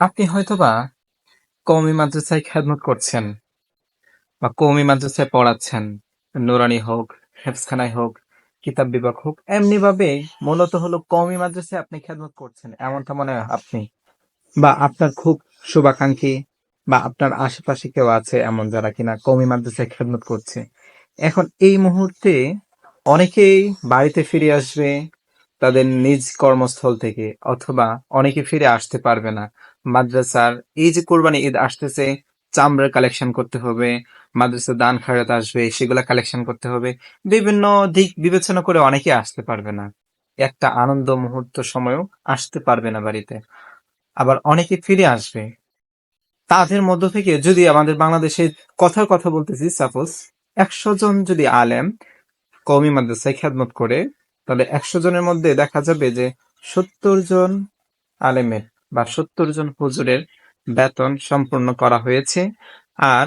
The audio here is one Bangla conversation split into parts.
আপনি হয়তোবা কওমি মাদ্রাসায় খেদমত করছেন বা কওমি মাদ্রাসায় পড়াচ্ছেন, নুরানি হোক হেফসখানায় হোক, কিতাব বিভাগ হোক এমনি ভাবে মূলত হলো কওমি মাদ্রাসায় আপনি খেদমত করছেন, এমনটা মনে হয় আপনি? বা আপনার খুব শুভাকাঙ্ক্ষী বা আপনার আশেপাশে কেউ আছে এমন যারা কিনা কওমি মাদ্রাসায় খেদমত করছে? এখন এই মুহূর্তে অনেকেই বাড়িতে ফিরে আসবে তাদের নিজ কর্মস্থল থেকে, অথবা অনেকে ফিরে আসতে পারবে না। মাদ্রাসার এই যে কোরবানি ঈদ আসতেছে, চামড়ার কালেকশন করতে হবে মাদ্রাসা দান খায়রাত আসবে, সেগুলা কালেকশন করতে হবে। বিভিন্ন দিক বিবেচনা করে অনেকে আসতে পারবে না। একটা আনন্দ মুহূর্ত সময়ও আসতে পারবে না বাড়িতে। আবার অনেকে ফিরে আসবে। তাদের মধ্য থেকে যদি আমাদের বাংলাদেশে কথার কথা বলতেছি সাপোজ একশো জন যদি আলেম কওমি মাদ্রাসায় খেদমত করে, তাহলে একশো জনের মধ্যে দেখা যাবে যে সত্তর জন আলেমের বা সত্তর জন হুজুরের বেতন সম্পূর্ণ করা হয়েছে। আর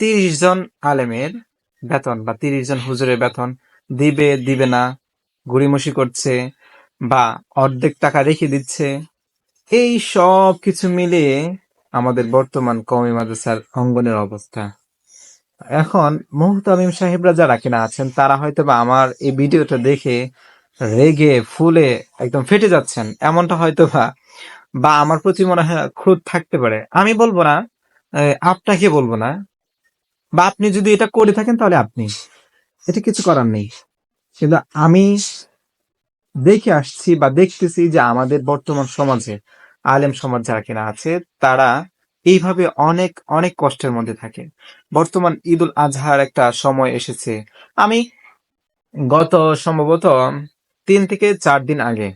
তিরিশ জন আলেমের বেতন বা তিরিশ জন হুজুরের বেতন দিবে দিবে না গুড়িমসি করছে বা অর্ধেক টাকা রেখে দিচ্ছে। এই সব কিছু মিলিয়ে আমাদের বর্তমান কমি মাদ্রাসার অঙ্গনের অবস্থা। এখন মুহতামিম সাহেবরা যারা কিনা আছেন, তারা হয়তো বা আমার এই ভিডিওটা দেখে রেগে, ফুলে একদম ফেটে যাচ্ছেন। এমনটা হয়তো বা বা আমার প্রতি মনে হয় ক্রোধ থাকতে পারে। আমি বলব না আপনাকে বলব না। বা আপনি যদি এটা করে থাকেন তাহলে আপনি। এটা কিছু করার নেই। কিন্তু আমি দেখে আসছি বা দেখতেছি যে আমাদের বর্তমান সমাজে, আলেম সমাজ যারা কিনা আছে, তারা এইভাবে অনেক অনেক কষ্টের মধ্যে থাকে। বর্তমান ঈদুল আজহার একটা সময় এসেছে। আমি গত সম্ভবত তিন থেকে চার দিন আগে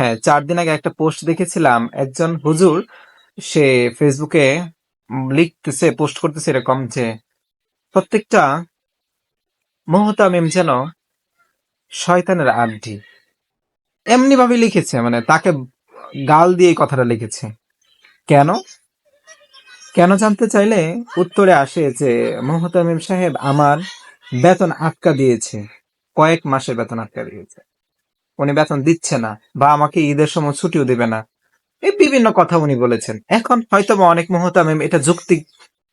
হ্যাঁ চার দিন আগে একটা পোস্ট দেখেছিলাম। একজন হুজুর, সে ফেসবুকে লিখতেছে, পোস্ট করতেছে এরকম যে, প্রত্যেকটা মোহতামিম যেন শয়তানের আড্ডি এমনি ভাবে লিখেছে মানে তাকে গাল দিয়ে কথাটা লিখেছে। কেন? কেন জানতে চাইলে উত্তরে আসে যে, মোহতামিম সাহেব আমার বেতন আটকা দিয়েছে, কয়েক মাসের বেতন আটকা দিয়েছে। উনি বেতন দিচ্ছে না বা আমাকে ঈদের সময় ছুটিও দেবে না। এই বিভিন্ন কথা উনি বলেছেন। এখন হয়তো অনেক মোহতামিম এটা যুক্তি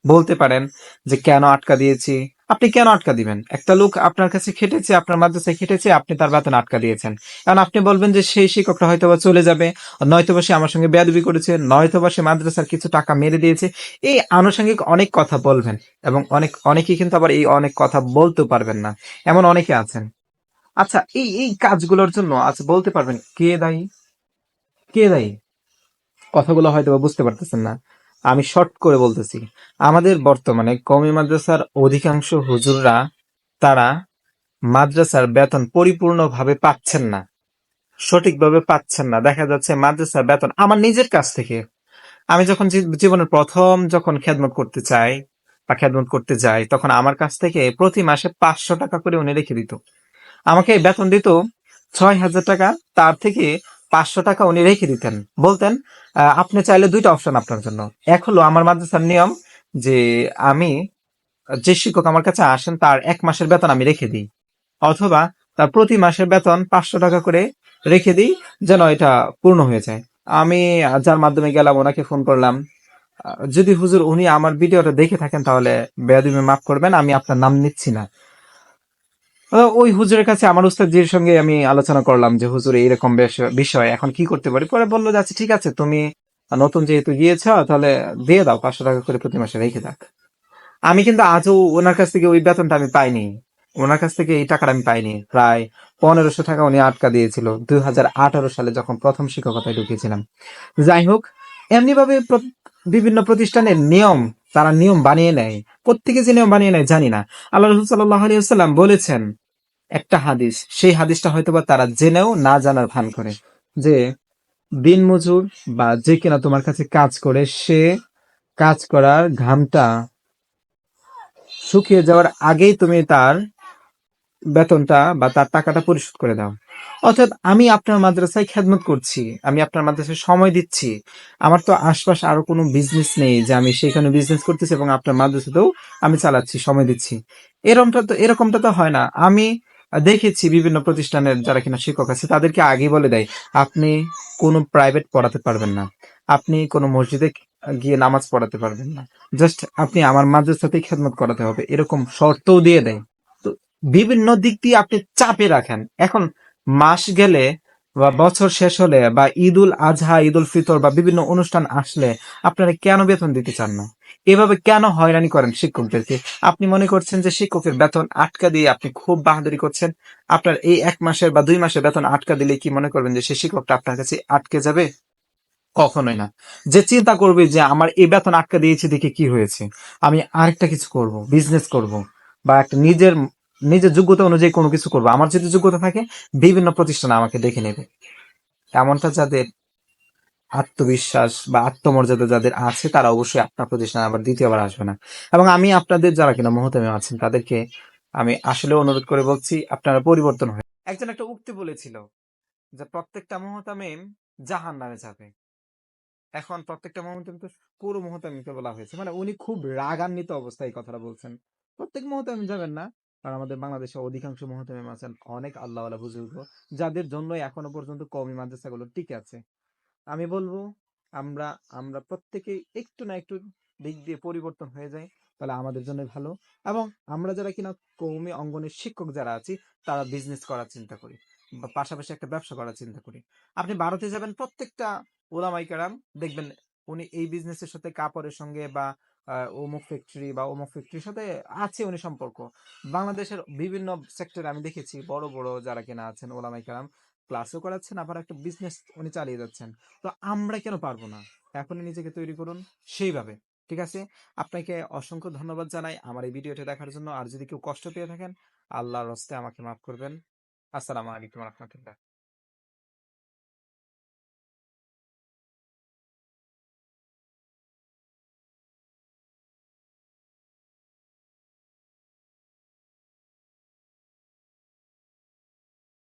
বলতে পারেন যে কেন আটকা দিয়েছি? আপনি কেন আটকা দিবেন? একটা লোক আপনার কাছে খেটেছে, আপনার মাদ্রাসায় খেটেছে, আপনি তার বেতন আটকা দিয়েছেন। কারণ আপনি বলবেন যে সেই শিক্ষকটা হয়তো বা চলে যাবে নয়তো বা সে আমার সঙ্গে বেয়াদবি করেছে নয়তো বা সে মাদ্রাসার কিছু টাকা মেরে দিয়েছে। এই আনুষঙ্গিক অনেক কথা বলবেন এবং অনেক, অনেকেই কিন্তু আবার এই অনেক কথা বলতেও পারবেন না। এমন অনেকে আছেন আচ্ছা এই এই কাজগুলোর জন্য আচ্ছা বলতে পারবেন কে দায়ী? কে দায়ী? কথাগুলো হয়তো বুঝতে পারতেছেন না। আমি শর্ট করে বলতেছি। আমাদের বর্তমানে কমি মাদ্রাসার অধিকাংশ হুজুররা, তারা মাদ্রাসার বেতন পরিপূর্ণভাবে পাচ্ছেন না। সঠিকভাবে পাচ্ছেন না। দেখা যাচ্ছে মাদ্রাসার বেতন আমার নিজের কাছ থেকে। আমি যখন জীবনের প্রথম যখন খেদমত করতে চাই বা খেদমত করতে যাই, তখন আমার কাছ থেকে প্রতি মাসে পাঁচশো টাকা করে উনি রেখে দিত। আমাকে বেতন দিত ছয় হাজার টাকা, তার থেকে পাঁচশো টাকা উনি রেখে দিতেন। বলতেন আপনি চাইলে দুইটা অপশন আপনার জন্য। এক হলো আমার মাদ্রাসার নিয়ম যে আমি যে শিক্ষক আমার কাছে আসেন, তার এক মাসের বেতন আমি রেখে দিই। অথবা তার প্রতি মাসের বেতন পাঁচশো টাকা করে রেখে দিই, যেন এটা পূর্ণ হয়ে যায়। আমি যার মাধ্যমে গেলাম, ওনাকে ফোন করলাম। যদি হুজুর উনি আমার ভিডিওটা দেখে থাকেন, তাহলে বেয়াদিমে মাফ করবেন, আমি আপনার নাম নিচ্ছি না। ওই হুজুরের কাছে আমার উস্তাদজির সঙ্গে আমি আলোচনা করলাম যে, হুজুর, এইরকম বিষয়, এখন কি করতে পারি? পরে বলল যে আচ্ছা ঠিক আছে, তুমি নতুন যেহেতু গিয়েছ, তাহলে দিয়ে দাও, পাঁচশো টাকা করে প্রতি মাসে রেখে দাও। আমি কিন্তু আজও ওনার কাছ থেকে ওই বেতনটা আমি পাইনি। ওনার কাছ থেকে এই টাকাটা আমি পাইনি। প্রায় পনেরোশো টাকা উনি আটকা দিয়েছিল দুই হাজার আঠারো সালে যখন প্রথম শিক্ষকতায় ঢুকিয়েছিলাম যাই হোক এমনি ভাবে বিভিন্ন প্রতিষ্ঠানের নিয়ম, তারা নিয়ম বানিয়ে নেয়। প্রত্যেকে যে নিয়ম বানিয়ে নেয় জানি না। আল্লাহ রসুল সাল্লাহ আলিয়াল্লাম বলেছেন একটা হাদিস, সেই হাদিসটা হয়তো বা তারা জেনেও না জানার ভান করে যে, দিন মজুর বা যে কিনা তোমার কাছে কাজ করে, সে কাজ করার ঘামটা শুকিয়ে যাওয়ার আগেই তুমি তার বেতনটা বা তার টাকাটা পরিশোধ করে দাও। অর্থাৎ আমি আপনার মাদ্রাসায় খেদমত করছি, আমি আপনার মাদ্রাসায় সময় দিচ্ছি, আমার তো আশপাশ আরও কোনো বিজনেস নেই যে আমি সেখানে বিজনেস করতেছি এবং আপনার মাদ্রাসাতেও আমি চালাচ্ছি, সময় দিচ্ছি। এরকমটা তো এরকমটা তো হয় না। আমি দেখেছি বিভিন্ন প্রতিষ্ঠানের যারা কিনা শিক্ষক আছে, তাদেরকে আগে বলে দেয়, আপনি কোনো প্রাইভেট পড়াতে পারবেন না। আপনি কোনো মসজিদে গিয়ে নামাজ পড়াতে পারবেন না। জাস্ট আপনি আমার মাদ্রাসাতেই খেদমত করাতে হবে, এরকম শর্তও দিয়ে দেয়। তো বিভিন্ন দিক দিয়ে আপনি চাপে রাখেন। এখন মাস গেলে বা বছর শেষ হলে বা ঈদুল আজহা, ঈদুল ফিতর বা বিভিন্ন অনুষ্ঠান আসলে আপনারা কেন বেতন দিতে চান না? এভাবে কেন হয়রানি করেন শিক্ষকদেরকে? আপনি মনে করছেন যে শিক্ষকের বেতন আটকা দিয়ে আপনি খুব বাহাদুরি করছেন? আপনার এই এক মাসের বা দুই মাসের বেতন আটকা দিলে কি মনে করবেন যে সে শিক্ষকটা আপনার কাছে আটকে যাবে? কখনোই না। যে চিন্তা করবে যে আমার এই বেতন আটকা দিয়েছে দেখে কি হয়েছে? আমি আরেকটা কিছু করব বিজনেস করব বা একটা নিজের নিজের যোগ্যতা অনুযায়ী কোনো কিছু করব। আমার যদি যোগ্যতা থাকে, বিভিন্ন প্রতিষ্ঠান আমাকে দেখে নেবে। এমনটা যাদের আত্মবিশ্বাস বা আত্মমর্যাদা যাদের আছে, তারা অবশ্যই আপনার প্রতিষ্ঠানে আবার দ্বিতীয়বার আসবে না। এবং আমি আপনাদের যারা কিনা মহতামে আছেন, তাদেরকে আমি আসলে অনুরোধ করে বলছি, আপনারা পরিবর্তন হয়ে একজন একটা উক্তি বলেছিল যে প্রত্যেকটা মহতামিম জাহান নামে যাবে। এখন প্রত্যেকটা মহতামিম তো পুরো মহতামিমকে বলা হয়েছে। মানে উনি খুব রাগান্বিত অবস্থায় কথাটা বলছেন। প্রত্যেক মহতামিম যাবেন না। কারণ আমাদের বাংলাদেশে অধিকাংশ মহতামিম আছেন অনেক আল্লাহ বুজুর্গ, যাদের জন্য এখনও পর্যন্ত কমি মাদ্রাসাগুলো টিকে আছে। আমি বলব, আমরা আমরা প্রত্যেকেই একটু না একটু দিক দিয়ে পরিবর্তন হয়ে যায় তাহলে আমাদের জন্য ভালো। এবং আমরা যারা কিনা কৌমি অঙ্গনের শিক্ষক যারা আছি, তারা বিজনেস করার চিন্তা করি, বা পাশাপাশি একটা ব্যবসা করার চিন্তা করি। আপনি ভারতে যাবেন, প্রত্যেকটা ওলামাই কারাম দেখবেন, উনি এই বিজনেসের সাথে কাপড়ের সঙ্গে বা অমুক ফ্যাক্টরি বা অমুক ফ্যাক্টরির সাথে আছে উনি সম্পর্ক। বাংলাদেশের বিভিন্ন সেক্টরে আমি দেখেছি বড় বড় যারা কিনা আছেন ওলামাই কারাম ক্লাসও করাচ্ছেন, আবার একটা বিজনেস উনি চালিয়ে যাচ্ছেন। তো আমরা কেন পারব না? এখনই নিজেকে তৈরি করুন সেইভাবে, ঠিক আছে? আপনাকে অসংখ্য ধন্যবাদ জানাই আমার এই ভিডিওটি দেখার জন্য। আর যদি কেউ কষ্ট পেয়ে থাকেন, আল্লাহর হস্তে আমাকে মাফ করবেন। আসসালামু আলাইকুম রহমতুল্লাহ।